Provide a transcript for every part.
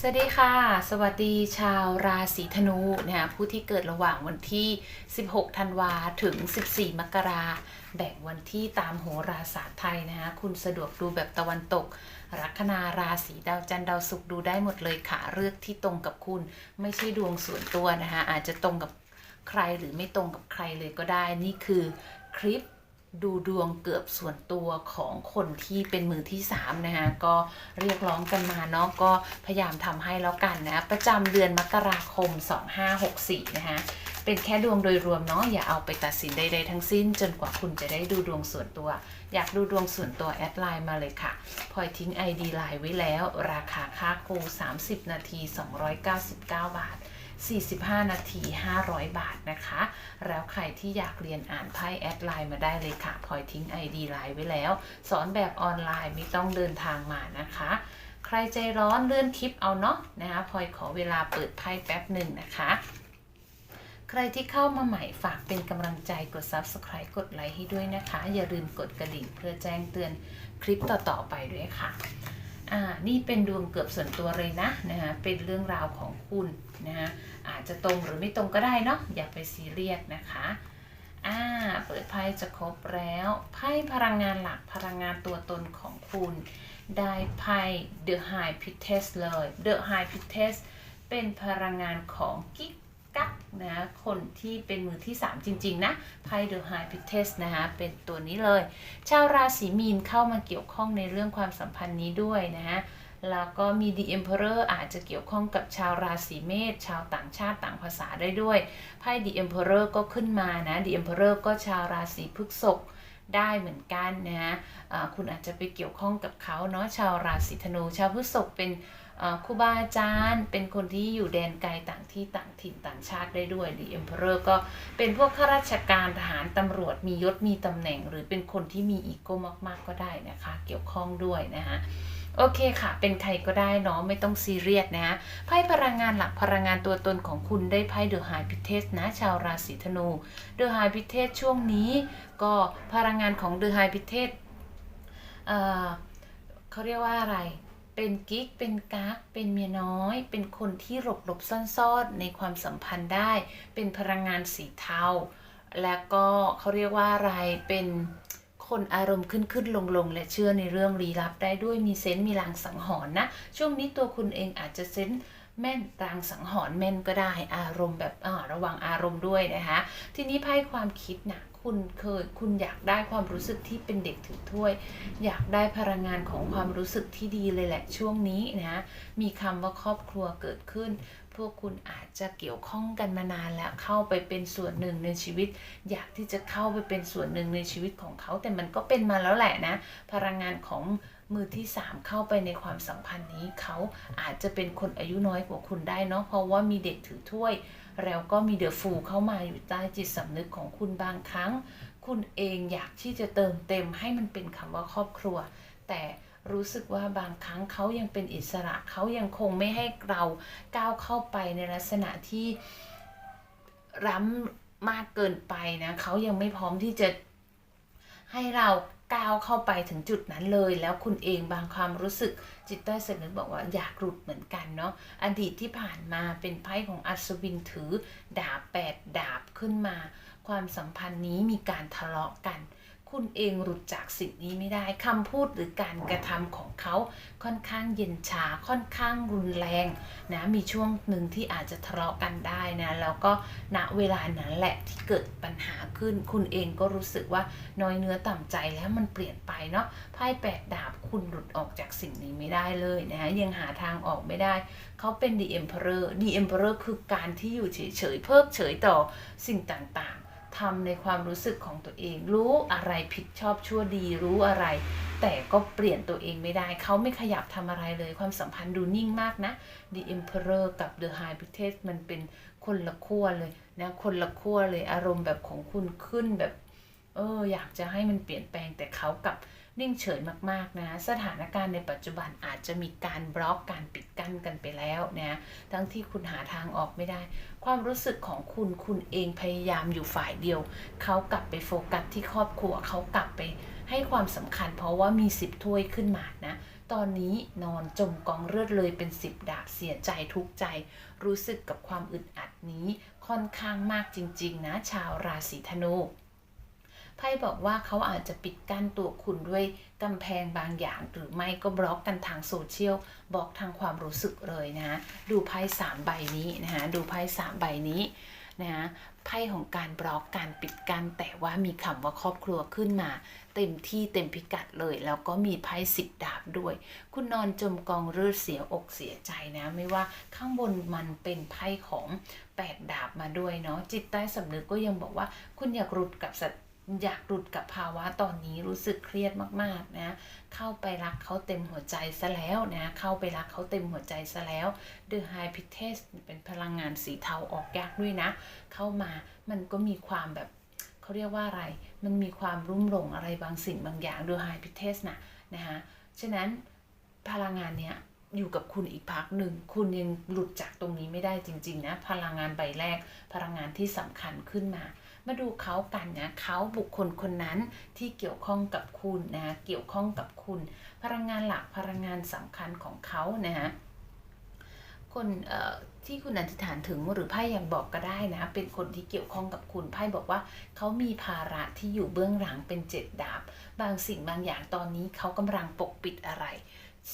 สวัสดีค่ะ สวัสดีชาวราศีธนูนะคะผู้ที่เกิดระหว่างวันที่ 16 ธันวาถึง 14 มกราแบ่งวันที่ตามโหราศาสตร์ไทยนะคะคุณสะดวกดูแบบตะวันตก ลัคนาราศีดาวจันทร์ดาวศุกร์ดูได้หมดเลยค่ะเลือกที่ตรงกับคุณไม่ใช่ดวงส่วนตัวนะคะอาจจะตรงกับใครหรือไม่ตรงกับใครเลยก็ได้นี่คือคลิป ดูดวงเกือบส่วนตัวของคนที่เป็นมือที่3นะคะก็เรียกร้องกันมาเนาะก็พยายามทำให้แล้วกันนะประจำเดือนมกราคม 2564 นะคะเป็นแค่ดวงโดยรวมเนาะอย่าเอาไปตัดสินใดๆทั้งสิ้น จนกว่าคุณจะได้ดูดวงส่วนตัว อยากดูดวงส่วนตัวแอดไลน์มาเลยค่ะพลอยทิ้ง ID ไลน์ไว้แล้ว ราคาค่าครู30 นาที 299 บาท 45 นาที 500 บาทนะคะ แล้วใครที่อยากเรียนอ่านไพ่แอดไลน์มาได้เลยค่ะพลอยทิ้ง ID ไลน์ไว้แล้ว สอนแบบออนไลน์ไม่ต้องเดินทางมานะคะ ใครใจร้อนเลื่อนคลิปเอาเนาะนะคะพลอยขอเวลาเปิดไพ่แป๊บหนึ่งนะคะใครที่เข้ามาใหม่ฝากเป็นกำลังใจกด Subscribe กดไลค์ให้ด้วยนะคะ อย่าลืมกดกระดิ่งเพื่อแจ้งเตือนคลิปต่อๆไปด้วยค่ะ อ่านี่เป็นดวงเกือบส่วนตัวเลยนะนะคะเป็นเรื่องราวของคุณนะคะอาจจะตรงหรือไม่ตรงก็ได้เนาะอย่าไปซีเรียสนะคะอ่าเปิดไพ่จะครบแล้วไพ่พลังงานหลักพลังงานตัวตนของคุณ ได้ไพ่ The High Priestess เลย The High Priestess เป็นพลังงานของกิ๊ก กักนะคนที่เป็นมือที่ 3 จริง ๆ นะไพ่ The High Priestess นะคะเป็นตัวนี้เลย ชาวราศีมีนเข้ามาเกี่ยวข้องในเรื่องความสัมพันธ์นี้ด้วยนะฮะแล้วก็มี The Emperor อาจจะเกี่ยวข้องกับชาวราศีเมษชาวต่างชาติต่างภาษาได้ด้วยไพ่ The Emperor ก็ขึ้นมานะ The Emperor ก็ชาวราศีพฤษภได้เหมือนกันนะฮะคุณอาจจะไปเกี่ยวข้องกับเขาเนาะชาวราศีธนู ชาวพฤษภเป็น ครูบาอาจารย์เป็นคนที่อยู่แดนไกลต่างที่ต่างถิ่นต่างชาติได้ด้วย The Emperor ก็เป็นพวกข้าราชการทหารตำรวจมียศมีตำแหน่ง หรือเป็นคนที่มีอีโก้มากๆก็ได้นะคะ เกี่ยวข้องด้วยนะคะโอเคค่ะ เป็นใครก็ได้เนาะ ไม่ต้องซีเรียสนะไพ่พลังงานหลักพลังงานตัวตนของคุณได้ไพ่เดอะไฮพิเทสนะ ชาวราศีธนู เดอะไฮพิเทสช่วงนี้ก็พลังงานของเดอะไฮพิเทสเขาเรียกว่าอะไร เป็นกิ๊ก เป็นกั๊ก เป็นเมียน้อย เป็นคนที่หลบหลบซ่อนๆ ในความสัมพันธ์ได้ เป็นพลังงานสีเทา แล้วก็เขาเรียกว่าอะไร เป็นคนอารมณ์ขึ้นขึ้นลงลงและเชื่อในเรื่องลี้ลับได้ด้วยมีเซนต์มีลางสังหรณ์นะ ช่วงนี้ตัวคุณเองอาจจะเซนต์ แม่นรางสังหรณ์แม่นก็ได้อารมณ์แบบระวังอารมณ์ด้วยนะคะ ทีนี้ไพ่ความคิดนะคุณเคยคุณอยากได้ความรู้สึกที่เป็นเด็กถือถ้วย อยากได้พลังงานของความรู้สึกที่ดีเลยแหละช่วงนี้นะมีคำว่าครอบครัวเกิดขึ้น พวกคุณอาจจะเกี่ยวข้องกันมานานแล้วเข้าไปเป็นส่วนหนึ่งในชีวิต อยากที่จะเข้าไปเป็นส่วนหนึ่งในชีวิตของเขา แต่มันก็เป็นมาแล้วแหละนะ พลังงานของ มือที่ 3 เข้าไปในความสัมพันธ์นี้เขาอาจจะเป็นคนอายุน้อยกว่าคุณได้เนาะเพราะว่ามีเด็กถือถ้วย แล้วก็มีเดอะฟูเข้ามาอยู่ใต้จิตสำนึกของคุณบางครั้ง คุณเองอยากที่จะเติมเต็มให้มันเป็นคำว่าครอบครัว แต่รู้สึกว่าบางครั้งเขายังเป็นอิสระเขายังคงไม่ให้เราก้าวเข้าไปในลักษณะที่ล้ำมากเกินไปนะเขายังไม่พร้อมที่จะให้เรา ก้าวเข้าไปถึงจุดนั้นเลย แล้วคุณเองบางความรู้สึกจิตใต้สำนึกบอกว่าอยากหลุดเหมือนกันเนาะอดีตที่ผ่านมาเป็นไพ่ของอัศวินถือ ดาบแปดดาบขึ้นมา ความสัมพันธ์นี้มีการทะเลาะกัน คุณเองหลุดจากสิ่งนี้ไม่ได้คำพูดหรือการกระทำของเขาค่อนข้างเย็นชาค่อนข้างรุนแรงนะมีช่วงหนึ่งที่อาจจะทะเลาะกันได้นะแล้วก็ณเวลานั้นแหละที่เกิดปัญหาขึ้น คุณเองก็รู้สึกว่าน้อยเนื้อต่ำใจแล้วมันเปลี่ยนไปเนาะไพ่แปดดาบคุณหลุดออกจากสิ่งนี้ไม่ได้เลยนะยังหาทางออกไม่ได้ เขาเป็น The Emperor The Emperor คือการที่อยู่เฉยๆเพิกเฉยต่อสิ่งต่างๆ ทำในความรู้สึกของตัวเอง รู้อะไรผิดชอบชั่วดี รู้อะไร แต่ก็เปลี่ยนตัวเองไม่ได้ เขาไม่ขยับทำอะไรเลย ความสัมพันธ์ดูนิ่งมากนะ The Emperor กับ The High Priestess มันเป็นคนละขั้วเลยนะคนละขั้วเลยอารมณ์แบบของคุณขึ้นแบบ เอออยากจะให้มันเปลี่ยนแปลงแต่เขากับนิ่งเฉยมากๆนะ สถานการณ์ในปัจจุบันอาจจะมีการบล็อกการปิดกั้นกันไปแล้วนะทั้งที่คุณหาทางออกไม่ได้ ความรู้สึกของคุณคุณเองพยายามอยู่ฝ่ายเดียว เขากลับไปโฟกัสที่ครอบครัวเขากลับไปให้ความสำคัญเพราะว่ามีสิบถ้วยขึ้นมานะ ตอนนี้นอนจมกองเลือดเลยเป็นสิบดาบเสียใจทุกใจ รู้สึกกับความอึดอัดนี้ค่อนข้างมากจริง ๆ นะ ชาวราศีธนู ไพ่บอกว่าเขาอาจจะปิดกั้นตัวคุณด้วยกำแพงบางอย่าง หรือไม่ก็บล็อกกันทางโซเชียลบอกทางความรู้สึกเลยนะดูไพ่สามใบนี้นะคะดูไพ่สามใบนี้นะไพ่ของการบล็อกการปิดกั้นแต่ว่ามีคำว่าครอบครัวขึ้นมา เต็มที่เต็มพิกัดเลย แล้วก็มีไพ่สิบดาบด้วย คุณนอนจมกองเลือดเสียอกเสียใจนะ ไม่ว่าข้างบนมันเป็นไพ่ของแปดดาบมาด้วยเนาะจิตใต้สำนึกก็ยังบอกว่า คุณอยากหลุดกับสัต อยากหลุดกับภาวะตอนนี้รู้สึกเครียดมากๆนะเข้าไปรักเขาเต็มหัวใจซะแล้วนะเข้าไปรักเขาเต็มหัวใจซะแล้ว The High p i t e s เป็นพลังงานสีเทาออกยากด้วยนะ เข้ามามันก็มีความแบบเขาเรียกว่าอะไร มันมีความรุ่มหลงอะไรบางสิ่งบางอย่าง The High p i t e s นะนะคะฉะนั้นพลังงานเนี้ยอยู่กับคุณอีกพักหนึ่ง คุณยังหลุดจากตรงนี้ไม่ได้จริง ๆ นะ พลังงานใบแรก พลังงานที่สำคัญขึ้นมา มาดูเขากันนะเขาบุคคลคนนั้นที่เกี่ยวข้องกับคุณนะเกี่ยวข้องกับคุณ พลังงานหลักพลังงานสำคัญของเขานะฮะคนที่คุณอธิษฐานถึงหรือไพ่ยังบอกก็ได้นะ เป็นคนที่เกี่ยวข้องกับคุณไพ่บอกว่าเขามีภาระที่อยู่เบื้องหลังเป็นเจ็ดดาบ บางสิ่งบางอย่างตอนนี้เขากำลังปกปิดอะไร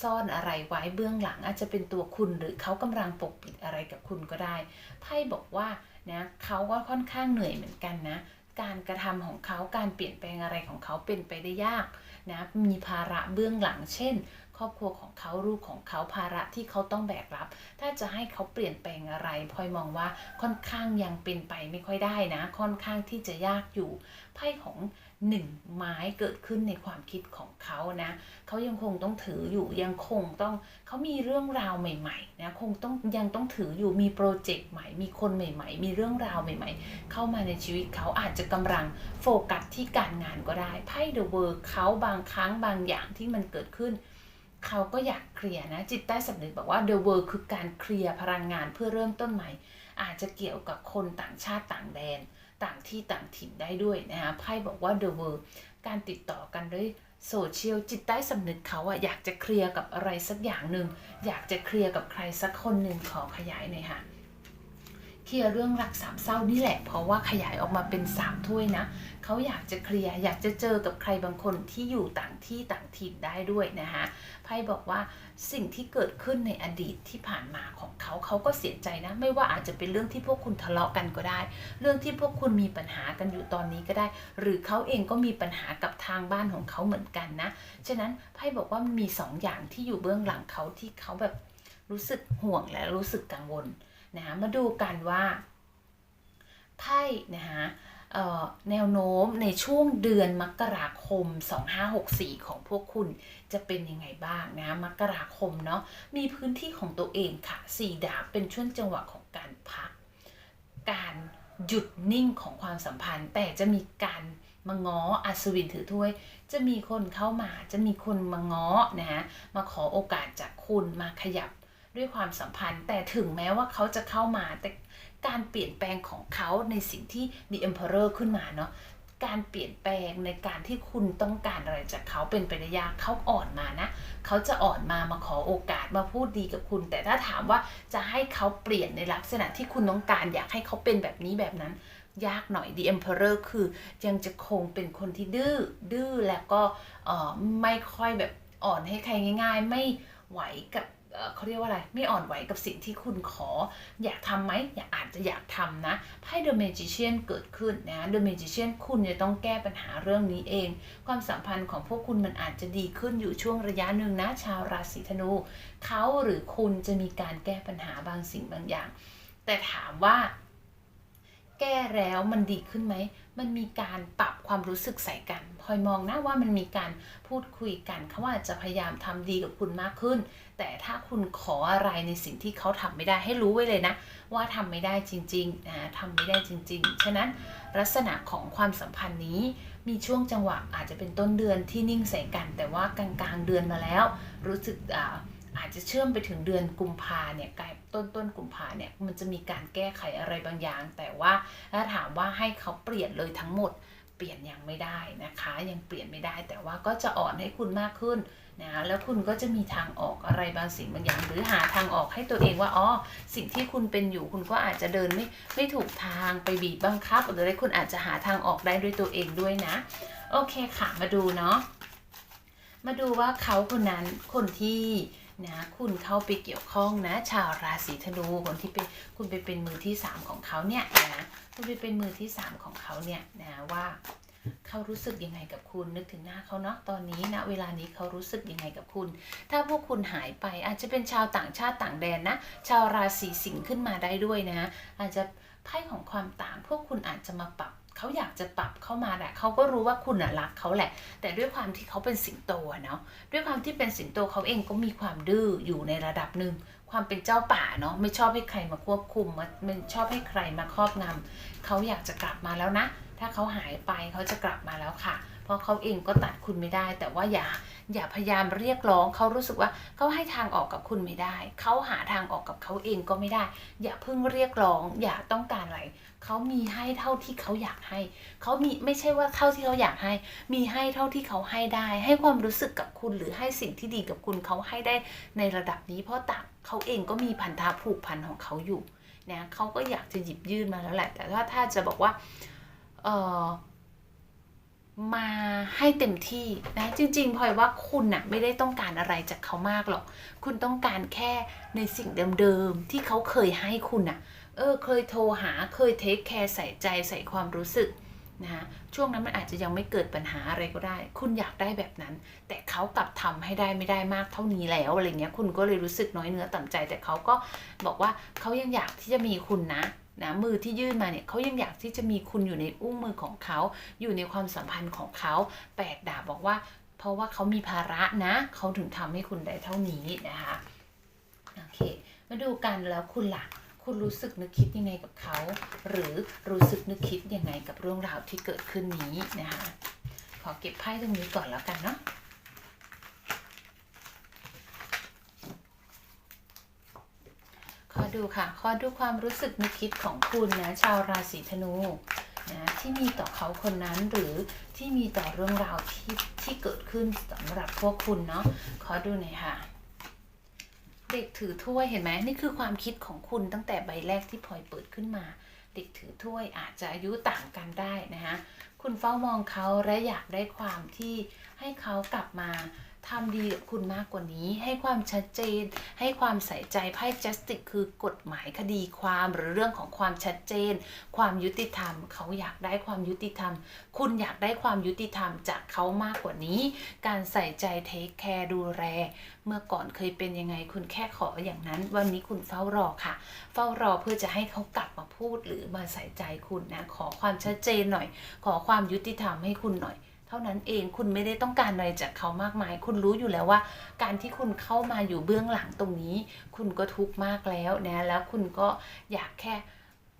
ซ่อนอะไรไว้เบื้องหลังอาจจะเป็นตัวคุณหรือเขากำลังปกปิดอะไรกับคุณก็ได้ไพ่บอกว่า นะเขาก็ค่อนข้างเหนื่อยเหมือนกันนะ การกระทำของเขาการเปลี่ยนแปลงอะไรของเขาเป็นไปได้ยากนะมีภาระเบื้องหลังเช่น ครอบครัวของเขาลูกของเขาภาระที่เขาต้องแบกรับ ถ้าจะให้เขาเปลี่ยนแปลงอะไรพลอยมองว่าค่อนข้างยังเป็นไปไม่ค่อยได้นะ ค่อนข้างที่จะยากอยู่ไพ่ของ หนึ่งไม้เกิดขึ้นในความคิดของเขานะเขายังคงต้องถืออยู่ยังคงต้องเขามีเรื่องราวใหม่ๆนะคงต้องยังต้องถืออยู่มีโปรเจกต์ใหม่ มีคนใหม่ ๆ มีเรื่องราวใหม่ ๆ เข้ามาในชีวิตเขาอาจจะกำลังโฟกัสที่การงานก็ได้ไพ่เดอะเวิร์เขาบางครั้งบางอย่างที่มันเกิดขึ้นเขาก็อยากเคลียร์นะจิตใต้สำนึกบอกว่า the world คือการเคลียร์พลังงานเพื่อเริ่มต้นใหม่ อาจจะเกี่ยวกับคนต่างชาติต่างแดน ต่างที่ต่างถิ่นได้ด้วยนะคะไพ่บอกว่า the world การติดต่อกันด้วยโซเชียลจิตใต้สำนึกเขาอะอยากจะเคลียร์กับอะไรสักอย่างหนึ่งอยากจะเคลียร์กับใครสักคนหนึ่งขอขยายหน่อยค่ะ เคลียร์เรื่องรักสามเศร้านี่แหละ เพราะว่าขยายออกมาเป็นสามถ้วยนะเขาอยากจะเคลียร์อยากจะเจอกับใครบางคนที่อยู่ต่างที่ต่างถิ่นได้ด้วยนะคะไพ่บอกว่าสิ่งที่เกิดขึ้นในอดีตที่ผ่านมาของเขาเขาก็เสียใจนะ ไม่ว่าอาจจะเป็นเรื่องที่พวกคุณทะเลาะกันก็ได้ เรื่องที่พวกคุณมีปัญหากันอยู่ตอนนี้ก็ได้ หรือเขาเองก็มีปัญหากับทางบ้านของเขาเหมือนกันนะฉะนั้นไพ่บอกว่ามีสองอย่างที่อยู่เบื้องหลังเขาที่เขาแบบรู้สึกห่วงและรู้สึกกังวล นะคะมาดูกันว่าไพ่นะคะแนวโน้มในช่วงเดือนมกราคม 2564 ของพวกคุณจะเป็นยังไงบ้างนะมกราคมเนาะมีพื้นที่ของตัวเองค่ะสี่ดาบเป็นช่วงจังหวะของการพัก การหยุดนิ่งของความสัมพันธ์ แต่จะมีการมาง้ออัศวินถือถ้วย จะมีคนเข้ามาจะมีคนมาง้อนะฮะมาขอโอกาสจากคุณมาขยับ ด้วยความสัมพันธ์ แต่ถึงแม้ว่าเขาจะเข้ามา แต่การเปลี่ยนแปลงของเขาในสิ่งที่ The Emperor ขึ้นมาเนาะการเปลี่ยนแปลงในการที่คุณต้องการอะไรจากเขาเป็นไปได้ยากเขาอ่อนมานะ เขาจะอ่อนมามาขอโอกาสมาพูดดีกับคุณ แต่ถ้าถามว่าจะให้เขาเปลี่ยนในลักษณะที่คุณต้องการอยากให้เขาเป็นแบบนี้แบบนั้น ยากหน่อย The Emperor คือยังจะคงเป็นคนที่ดื้อดื้อแล้วก็เออไม่ค่อยแบบอ่อนให้ใครง่าย ๆ ไม่ไหวกับ เขาเรียกว่าอะไร ไม่อ่อนไหวกับสิ่งที่คุณขอ อยากทำไหมอยากอาจจะอยากทำนะไพ่ The Magician เกิดขึ้นนะ The Magician คุณจะต้องแก้ปัญหาเรื่องนี้เอง ความสัมพันธ์ของพวกคุณมันอาจจะดีขึ้นอยู่ช่วงระยะหนึ่งนะชาวราศีธนู เขาหรือคุณจะมีการแก้ปัญหาบางสิ่งบางอย่าง แต่ถามว่า แก้แล้วมันดีขึ้นไหมมันมีการปรับความรู้สึกใส่กันพลอยมองนะว่ามันมีการพูดคุยกันเขาอาจจะพยายามทำดีกับคุณมากขึ้น แต่ถ้าคุณขออะไรในสิ่งที่เขาทำไม่ได้ให้รู้ไว้เลยนะ ว่าทำไม่ได้จริงๆนะทำไม่ได้จริง ๆ ฉะนั้นลักษณะของความสัมพันธ์นี้มีช่วงจังหวะอาจจะเป็นต้นเดือนที่นิ่งใส่กัน แต่ว่ากลางๆเดือนมาแล้ว รู้สึกอ่าอาจจะเชื่อมไปถึงเดือนกุมภาเนี่ยกล้ต้นต้นกุมภาเนี่ยมันจะมีการแก้ไขอะไรบางอย่าง แต่ว่าถ้าถามว่าให้เขาเปลี่ยนเลยทั้งหมด เปลี่ยนยังไม่ได้นะคะ ยังเปลี่ยนไม่ได้แต่ว่าก็จะอ่อนให้คุณมากขึ้นนะแล้วคุณก็จะมีทางออกอะไรบางสิ่งบางอย่าง หรือหาทางออกให้ตัวเองว่าอ๋อสิ่งที่คุณเป็นอยู่คุณก็อาจจะเดินไม่ไม่ถูกทางไปบีบบังคับ หรืออะไรคุณอาจจะหาทางออกได้ด้วยตัวเองด้วยนะ โอเคค่ะมาดูเนาะมาดูว่าเขาคนนั้นคนที่ นะคุณเข้าไปเกี่ยวข้องนะ ชาวราศีธนูคนที่เป็นคุณไปเป็นมือที่สามของเขาเนี่ยนะคุณไปเป็นมือที่สามของเขาเนี่ยนะว่าเขารู้สึกยังไงกับคุณนึกถึงหน้าเขาเนาะตอนนี้ณเวลานี้เขารู้สึกยังไงกับคุณ ถ้าพวกคุณหายไปอาจจะเป็นชาวต่างชาติต่างแดนนะ ชาวราศีสิงห์ขึ้นมาได้ด้วยนะ อาจจะไพ่ของความต่าง พวกคุณอาจจะมาปรับ เขาอยากจะปรับเข้ามาแหละเขาก็รู้ว่าคุณรักเขาแหละ แต่ด้วยความที่เขาเป็นสิงโตเนาะด้วยความที่เป็นสิงโตเขาเองก็มีความดื้ออยู่ในระดับหนึ่งความเป็นเจ้าป่าเนาะไม่ชอบให้ใครมาควบคุมมันมันชอบให้ใครมาครอบงำเขาอยากจะกลับมาแล้วนะ ถ้าเขาหายไปเขาจะกลับมาแล้วค่ะ เพราะเขาเองก็ตัดคุณไม่ได้ แต่ว่าอย่าอย่าพยายามเรียกร้องเขารู้สึกว่าเขาให้ทางออกกับคุณไม่ได้ เขาหาทางออกกับเขาเองก็ไม่ได้ อย่าเพิ่งเรียกร้อง อย่าต้องการอะไรเขามีให้เท่าที่เขาอยากให้เขามีไม่ใช่ว่าเท่าที่เขาอยากให้ มีให้เท่าที่เขาให้ได้ ให้ความรู้สึกกับคุณหรือให้สิ่งที่ดีกับคุณเขาให้ได้ในระดับนี้ เพราะต่างเขาเองก็มีพันธะผูกพันของเขาอยู่นะเขาก็อยากจะหยิบยื่นมาแล้วแหละ แต่ว่าถ้าจะบอกว่าเออ มาให้เต็มที่นะจริงๆพลอยว่าคุณน่ะไม่ได้ต้องการอะไรจากเขามากหรอก คุณต้องการแค่ในสิ่งเดิมๆที่เขาเคยให้คุณน่ะเออเคยโทรหาเคยเทคแคร์ใส่ใจใส่ความรู้สึกนะคะช่วงนั้นมันอาจจะยังไม่เกิดปัญหาอะไรก็ได้ คุณอยากได้แบบนั้น แต่เขากลับทำให้ได้ไม่ได้มากเท่านี้แล้วอะไรเงี้ยคุณก็เลยรู้สึกน้อยเนื้อต่ำใจ แต่เขาก็บอกว่าเขายังอยากที่จะมีคุณนะ นะมือที่ยื่นมาเนี่ยเขายังอยากที่จะมีคุณอยู่ในอุ้งมือของเขา อยู่ในความสัมพันธ์ของเขาแปดดาบบอกว่า เพราะว่าเขามีภาระนะ เขาถึงทำให้คุณได้เท่านี้นะคะโอเค มาดูกันแล้วคุณล่ะ คุณรู้สึกนึกคิดยังไงกับเขา หรือรู้สึกนึกคิดยังไงกับเรื่องราวที่เกิดขึ้นนี้นะคะขอเก็บไพ่ตรงนี้ก่อนแล้วกันเนาะ ขอ ดูค่ะ ขอดูความรู้สึกนึกคิดของคุณนะชาวราศีธนูนะที่มีต่อเขาคนนั้นหรือที่มีต่อเรื่องราวที่ที่เกิดขึ้นสำหรับพวกคุณเนาะขอดูหน่อยค่ะเด็กถือถ้วยเห็นไหมนี่คือความคิดของคุณตั้งแต่ใบแรกที่พลอยเปิดขึ้นมา เด็กถือถ้วยอาจจะอายุต่างกันได้นะคะคุณเฝ้ามองเขาและอยากได้ความที่ให้เขากลับมา ทำดีคุณมากกว่านี้ ให้ความชัดเจน ให้ความใส่ใจไพ่ justice คือกฎหมายคดีความหรือเรื่องของความชัดเจน ความยุติธรรม เขาอยากได้ความยุติธรรม คุณอยากได้ความยุติธรรมจากเขามากกว่านี้ การใส่ใจเทคแคร์ดูแลเมื่อก่อนเคยเป็นยังไงคุณแค่ขออย่างนั้น วันนี้คุณเฝ้ารอค่ะ เฝ้ารอเพื่อจะให้เขากลับมาพูดหรือมาใส่ใจคุณนะขอความชัดเจนหน่อย ขอความยุติธรรมให้คุณหน่อย ท่านั้นเองคุณไม่ได้ต้องการอะไรจากเขามากมาย คุณรู้อยู่แล้วว่า การที่คุณเข้ามาอยู่เบื้องหลังตรงนี้ คุณก็ทุกข์มากแล้วนะแล้วคุณก็อยากแค่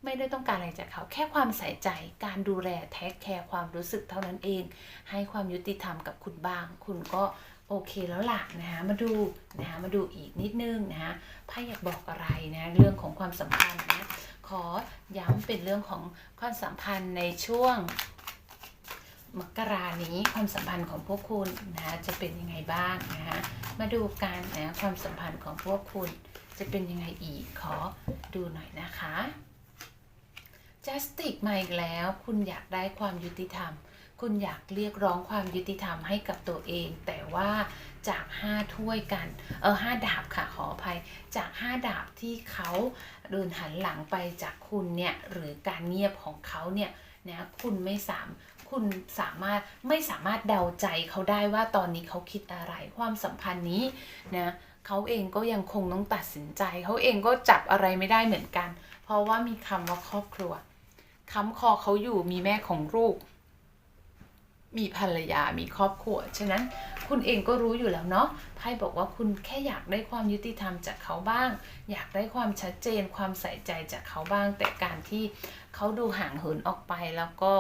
ไม่ได้ต้องการอะไรจากเขา แค่ความใส่ใจการดูแลแท็กแคร์ความรู้สึกเท่านั้นเอง ให้ความยุติธรรมกับคุณบ้าง คุณก็โอเคแล้วล่ะนะคะมาดูนะคะมาดูอีกนิดนึงนะคะไพ่อยากบอกอะไรนะเรื่องของความสัมพันธ์นะขอย้ำเป็นเรื่องของความสัมพันธ์ในช่วง มกรานี้ความสัมพันธ์ของพวกคุณนะจะเป็นยังไงบ้างนะคะมาดูกันนะความสัมพันธ์ของพวกคุณจะเป็นยังไงอีกขอดูหน่อยนะคะ justice มาอีกแล้ว คุณอยากได้ความยุติธรรม คุณอยากเรียกร้องความยุติธรรมให้กับตัวเอง แต่ว่าจากห้าถ้วยกัน เออห้าดาบค่ะขออภัย จากห้าดาบที่เขาเดินหันหลังไปจากคุณเนี่ย หรือการเงียบของเขาเนี่ยนะคุณไม่สาม คุณสามารถไม่สามารถเดาใจเขาได้ว่าตอนนี้เขาคิดอะไร ความสัมพันธ์นี้นะเขาเองก็ยังคงต้องตัดสินใจ เขาเองก็จับอะไรไม่ได้เหมือนกัน เพราะว่ามีคำว่าครอบครัวค้ำคอเขาอยู่มีแม่ของลูก มีภรรยามีครอบครัว ฉะนั้นคุณเองก็รู้อยู่แล้วเนาะไพ่บอกว่าคุณแค่อยากได้ความยุติธรรมจากเขาบ้าง อยากได้ความชัดเจนความใส่ใจจากเขาบ้าง แต่การที่เขาดูห่างเหินออกไปแล้วก็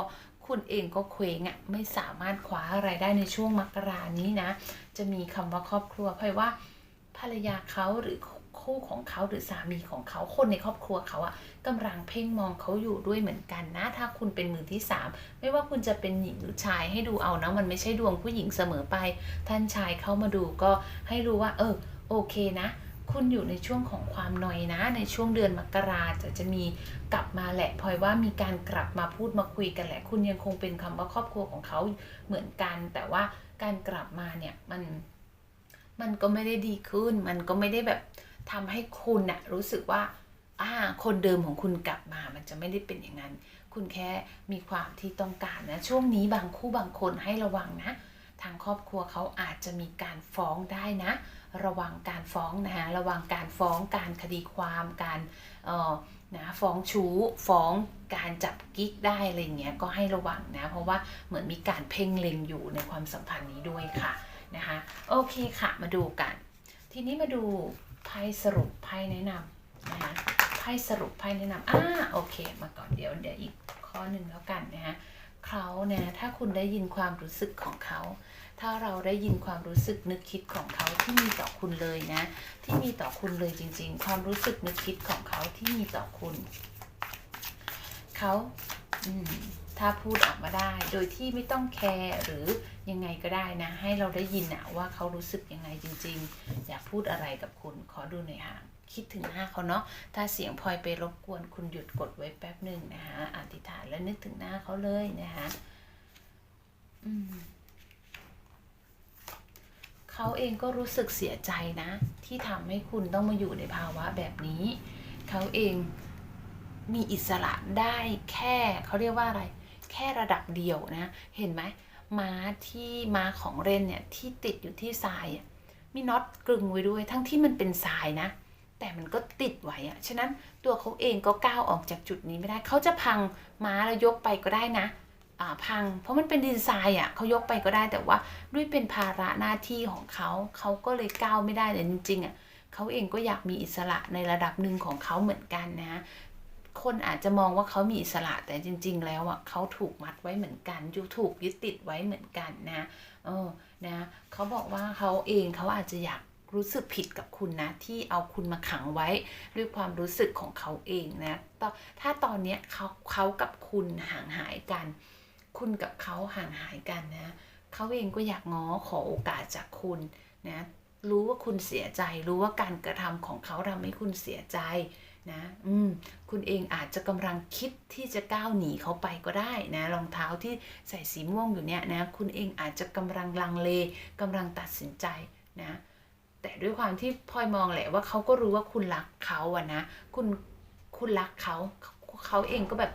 คุณเองก็เคว้งอะ่ะไม่สามารถคว้าอะไรได้ในช่วงมกรานี้นะ จะมีคำว่าครอบครัวไพ่ว่าภรรยาเขาหรือคู่ของเขาหรือสามีของเขาคนในครอบครัวเขาอะกำลังเพ่งมองเขาอยู่ด้วยเหมือนกันนะ ถ้าคุณเป็นมือที่สามไม่ว่าคุณจะเป็นหญิงหรือชายให้ดูเอานะ มันไม่ใช่ดวงผู้หญิงเสมอไป ท่านชายเข้ามาดูก็ให้รู้ว่า เออโอเคนะ คุณอยู่ในช่วงของความนอยนะ ในช่วงเดือนมกราจะจะมีกลับมาแหละพลอยว่ามีการกลับมาพูดมาคุยกันแหละ คุณยังคงเป็นคำว่าครอบครัวของเขาเหมือนกัน แต่ว่าการกลับมาเนี่ยมันมันก็ไม่ได้ดีขึ้น มันก็ไม่ได้แบบทำให้คุณนะรู้สึกว่าอ่าคนเดิมของคุณกลับมา มันจะไม่ได้เป็นอย่างนั้น คุณแค่มีความที่ต้องการนะ ช่วงนี้บางคู่บางคนให้ระวังนะ ทางครอบครัวเขาอาจจะมีการฟ้องได้นะ ระวังการฟ้องนะฮะระวังการฟ้องการคดีความการเอ่อนะฟ้องชู้ฟ้องการจับกิ๊กได้อะไรเงี้ยก็ให้ระวังนะเพราะว่าเหมือนมีการเพ่งเล็งอยู่ในความสัมพันธ์นี้ด้วยค่ะนะคะโอเคค่ะมาดูกัน ทีนี้มาดูไพ่สรุปไพ่แนะนำนะคะไพ่สรุปไพ่แนะนำอ่าโอเค มาก่อนเดี๋ยวเดี๋ยวอีกข้อหนึ่งแล้วกันนะฮะเขาเนี่ยถ้าคุณได้ยินความรู้สึกของเขา ถ้าเราได้ยินความรู้สึกนึกคิดของเขาที่มีต่อคุณเลยนะ ที่มีต่อคุณเลยจริง ๆ ความรู้สึกนึกคิดของเขาที่มีต่อคุณ เขาถ้าพูดออกมาได้ โดยที่ไม่ต้องแคร์หรือยังไงก็ได้นะ ให้เราได้ยินนะว่าเขารู้สึกยังไงจริง ๆ อยากพูดอะไรกับคุณ ขอดูหน่อยค่ะคิดถึงหน้าเขาเนาะ ถ้าเสียงพลอยไปรบกวนคุณหยุดกดไว้แป๊บหนึ่งนะคะอธิษฐานแล้วนึกถึงหน้าเขาเลยนะคะ อืม เขาเองก็รู้สึกเสียใจนะ ที่ทำให้คุณต้องมาอยู่ในภาวะแบบนี้ เขาเองมีอิสระได้แค่เขาเรียกว่าอะไร แค่ระดับเดียวนะ เห็นไหมม้าที่ม้าของเรนเนี่ยที่ติดอยู่ที่ทรายมีน็อตกลึงไว้ด้วย ทั้งที่มันเป็นทรายนะ แต่มันก็ติดไว้อะฉะนั้นตัวเขาเองก็ก้าวออกจากจุดนี้ไม่ได้ เขาจะพังม้าแล้วยกไปก็ได้นะ พัง เพราะมันเป็นดินทรายอะเขายกไปก็ได้แต่ว่าด้วยเป็นภาระหน้าที่ของเขาเขาก็เลยก้าวไม่ได้แต่จริงๆอะเขาเองก็อยากมีอิสระในระดับหนึ่งของเขาเหมือนกันนะคนอาจจะมองว่าเขามีอิสระแต่จริง ๆ แล้วอะเขาถูกมัดไว้เหมือนกันยูถูกยึดติดไว้เหมือนกันนะเออนะเขาบอกว่าเขาเองเขาอาจจะอยากรู้สึกผิดกับคุณนะ ที่เอาคุณมาขังไว้ด้วยความรู้สึกของเขาเองนะถ้าตอนนี้เขาเขากับคุณห่างหายกัน คุณกับเขาห่างหายกันนะเขาเองก็อยากง้อขอโอกาสจากคุณนะรู้ว่าคุณเสียใจ รู้ว่าการกระทำของเขาทำให้คุณเสียใจนะอืมคุณเองอาจจะกำลังคิดที่จะก้าวหนีเขาไปก็ได้นะรองเท้าที่ใส่สีม่วงอยู่เนี่ยนะคุณเองอาจจะกำลังลังเลกำลังตัดสินใจนะแต่ด้วยความที่พลอยมองแหละว่าเขาก็รู้ว่าคุณรักเขาอะนะคุณคุณรักเขาเขาเองก็แบบ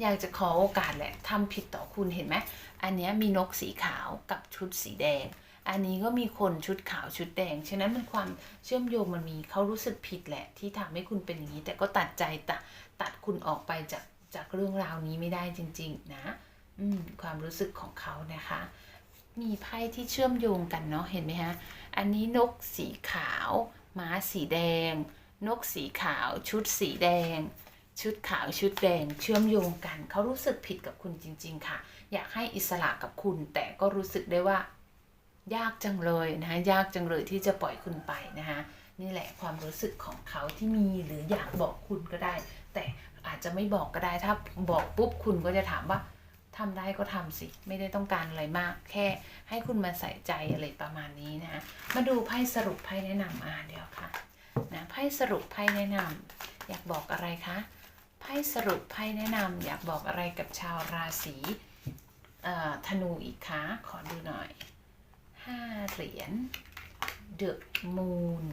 อยากจะขอโอกาสแหละทำผิดต่อคุณเห็นไหมอันนี้มีนกสีขาวกับชุดสีแดง อันนี้ก็มีคนชุดขาวชุดแดง ฉะนั้นมันความเชื่อมโยงมันมีเขารู้สึกผิดแหละ ที่ทำให้คุณเป็นอย่างนี้ แต่ก็ตัดใจตัดตัดคุณออกไปจากจากเรื่องราวนี้ไม่ได้จริง ๆ นะ อืมความรู้สึกของเขานะคะ มีไพ่ที่เชื่อมโยงกันเนาะเห็นไหมฮะอันนี้นกสีขาวม้าสีแดง นกสีขาวชุดสีแดง ชุดขาวชุดแดงเชื่อมโยงกัน เขารู้สึกผิดกับคุณจริง ๆ ค่ะ อยากให้อิสระกับคุณ แต่ก็รู้สึกได้ว่า ยากจังเลยนะคะยากจังเลยที่จะปล่อยคุณไปนะคะนี่แหละความรู้สึกของเขาที่มีหรืออยากบอกคุณก็ได้ แต่อาจจะไม่บอกก็ได้ถ้าบอกปุ๊บคุณก็จะถามว่าทำได้ก็ทำสิ ไม่ได้ต้องการอะไรมาก แค่ให้คุณมาใส่ใจอะไรประมาณนี้นะคะมาดูไพ่สรุปไพ่แนะนำอ่าเดี๋ยวค่ะนะไพ่สรุปไพ่แนะนำอยากบอกอะไรคะ ไพ่สรุปไพ่แนะนำอยากบอกอะไรกับชาวราศีธนูอีกคะขอดูหน่อยห้าเหรียญ The Moon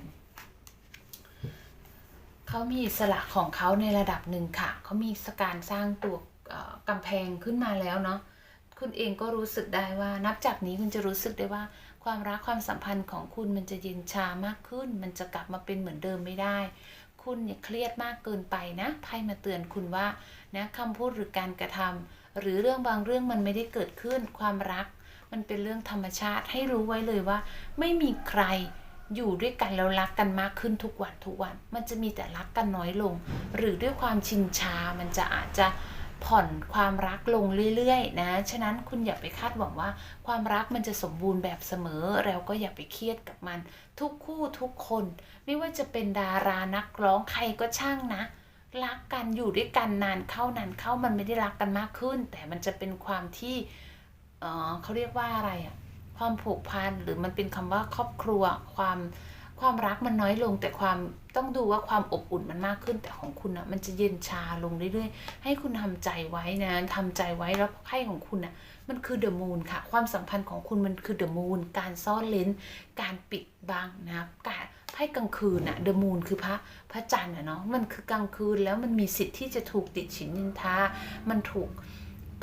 เขามีสระของเขาในระดับหนึ่งค่ะ เขามีสการสร้างตัวกำแพงขึ้นมาแล้วเนาะคุณเองก็รู้สึกได้ว่านับจากนี้คุณจะรู้สึกได้ว่า ความรักความสัมพันธ์ของคุณมันจะเย็นชามากขึ้น มันจะกลับมาเป็นเหมือนเดิมไม่ได้ คุณอย่าเครียดมากเกินไปนะไพ่มาเตือนคุณว่านะคำพูดหรือการกระทำหรือเรื่องบางเรื่องมันไม่ได้เกิดขึ้นความรัก มันเป็นเรื่องธรรมชาติให้รู้ไว้เลยว่า ไม่มีใครอยู่ด้วยกันแล้วรักกันมากขึ้นทุกวันทุกวัน มันจะมีแต่รักกันน้อยลง หรือด้วยความชินชา มันจะอาจจะ ผ่อนความรักลงเรื่อยๆนะ ฉะนั้นคุณอย่าไปคาดหวังว่า ความรักมันจะสมบูรณ์แบบเสมอ แล้วก็อย่าไปเครียดกับมัน ทุกคู่ทุกคน ไม่ว่าจะเป็นดารานักร้องใครก็ช่างนะ รักกันอยู่ด้วยกันนานเข้านานเข้ามันไม่ได้รักกันมากขึ้น แต่มันจะเป็นความที่เออเขาเรียกว่าอะไรอะความผูกพันหรือมันเป็นคำว่าครอบครัวความ ความรักมันน้อยลงแต่ความต้องดูว่าความอบอุ่นมันมากขึ้นแต่ของคุณอะมันจะเย็นชาลงเรื่อยๆ ให้คุณทำใจไว้นะทำใจไว้แล้วไพ่ของคุณอะมันคือเดอะมูนค่ะ ความสัมพันธ์ของคุณมันคือเดอะมูนการซ่อนเลนการปิดบังนะการไพ่กลางคืนอะเดอะมูนคือพระพระจันทร์อะเนาะมันคือกลางคืนแล้วมันมีสิทธิ์ที่จะถูกติดฉินนินทา มันถูก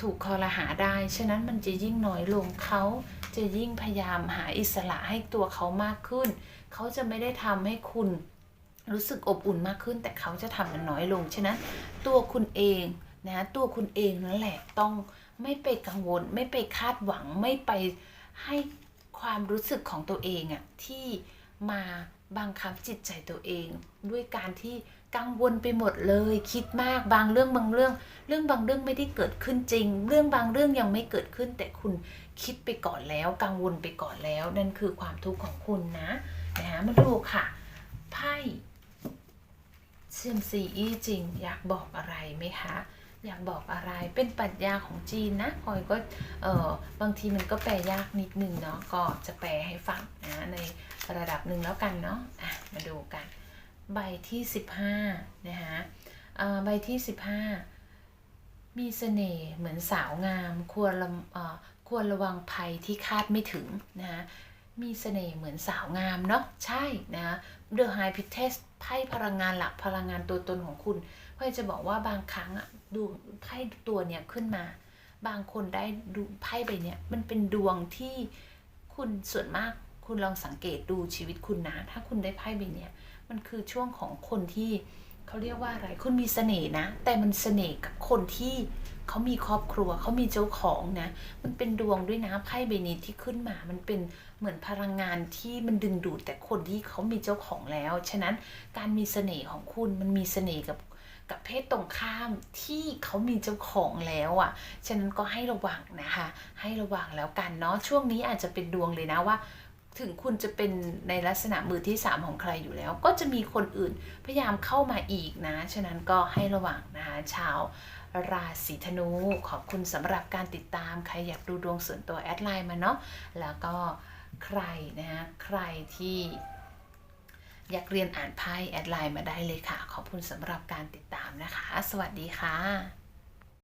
ถูกคอรหาได้ ฉะนั้นมันจะยิ่งน้อยลงเขาจะยิ่งพยายามหาอิสระให้ตัวเขามากขึ้น เขาจะไม่ได้ทำให้คุณรู้สึกอบอุ่นมากขึ้น แต่เขาจะทำมันน้อยลง ฉะนั้นตัวคุณเองนะตัวคุณเองนั่นแหละต้องไม่ไปกังวล ไม่ไปคาดหวังไม่ไปให้ความรู้สึกของตัวเองอะที่มาบังคับจิตใจตัวเอง ด้วยการที่กังวลไปหมดเลยคิดมากบางเรื่องบางเรื่อง เรื่องบางเรื่องไม่ได้เกิดขึ้นจริง เรื่องบางเรื่องยังไม่เกิดขึ้น แต่คุณคิดไปก่อนแล้ว กังวลไปก่อนแล้ว นั่นคือความทุกข์ของคุณนะ นะมาดูค่ะ ไพ่เซียมซีอี้จริง อยากบอกอะไรไหมคะ อยากบอกอะไรเป็นปรัชญาของจีนนะพลอยก็เออบางทีมันก็แปลยากนิดนึงเนาะก็จะแปลให้ฟังนะในระดับหนึ่งแล้วกันเนาะอะมาดูกัน ใบที่ 15นะคะใบที่ 15 มีเสน่ห์เหมือนสาวงาม ควรระเอ่อควรระวังภัยที่คาดไม่ถึงนะคะ มีเสน่ห์เหมือนสาวงามเนาะใช่นะ The High p i t e s ไพ่พลังงานหลักพลังงานตัวตนของคุณเพ่อจะบอกว่าบางครั้งอะดูไพ่ตัวเนี้ยขึ้นมา บางคนได้ดูไพ่ใบเนี้ยมันเป็นดวงที่คุณส่วนมากคุณลองสังเกตดูชีวิตคุณนะ ถ้าคุณได้ไพ่ใบเนี้ยมันคือช่วงของคนที่เขาเรียกว่าอะไรคุณมีเสน่ห์นะ แต่มันเสน่ห์กับคนที่ เขามีครอบครัวเขามีเจ้าของนะ มันเป็นดวงด้วยนะไพ่ใบนี้ที่ขึ้นมา มันเป็นเหมือนพลังงานที่มันดึงดูดแต่คนที่เขามีเจ้าของแล้ว ฉะนั้นการมีเสน่ห์ของคุณมันมีเสน่ห์กับกับเพศตรงข้ามที่เขามีเจ้าของแล้วอะ่ะ ฉะนั้นก็ให้ระวังนะคะ ให้ระวังแล้วกันเนาะ ช่วงนี้อาจจะเป็นดวงเลยนะว่า ถึงคุณจะเป็นในลักษณะมือที่ 3 ของใครอยู่แล้ว ก็จะมีคนอื่นพยายามเข้ามาอีกนะ ฉะนั้นก็ให้ระวังนะคะชาว ราศีธนู ขอบคุณสำหรับการติดตาม ใครอยากดูดวงส่วนตัวแอดไลน์มาเนาะ แล้วก็ใครนะฮะ ใครที่อยากเรียนอ่านไพ่แอดไลน์มาได้เลยค่ะ ขอบคุณสำหรับการติดตามนะคะ สวัสดีค่ะ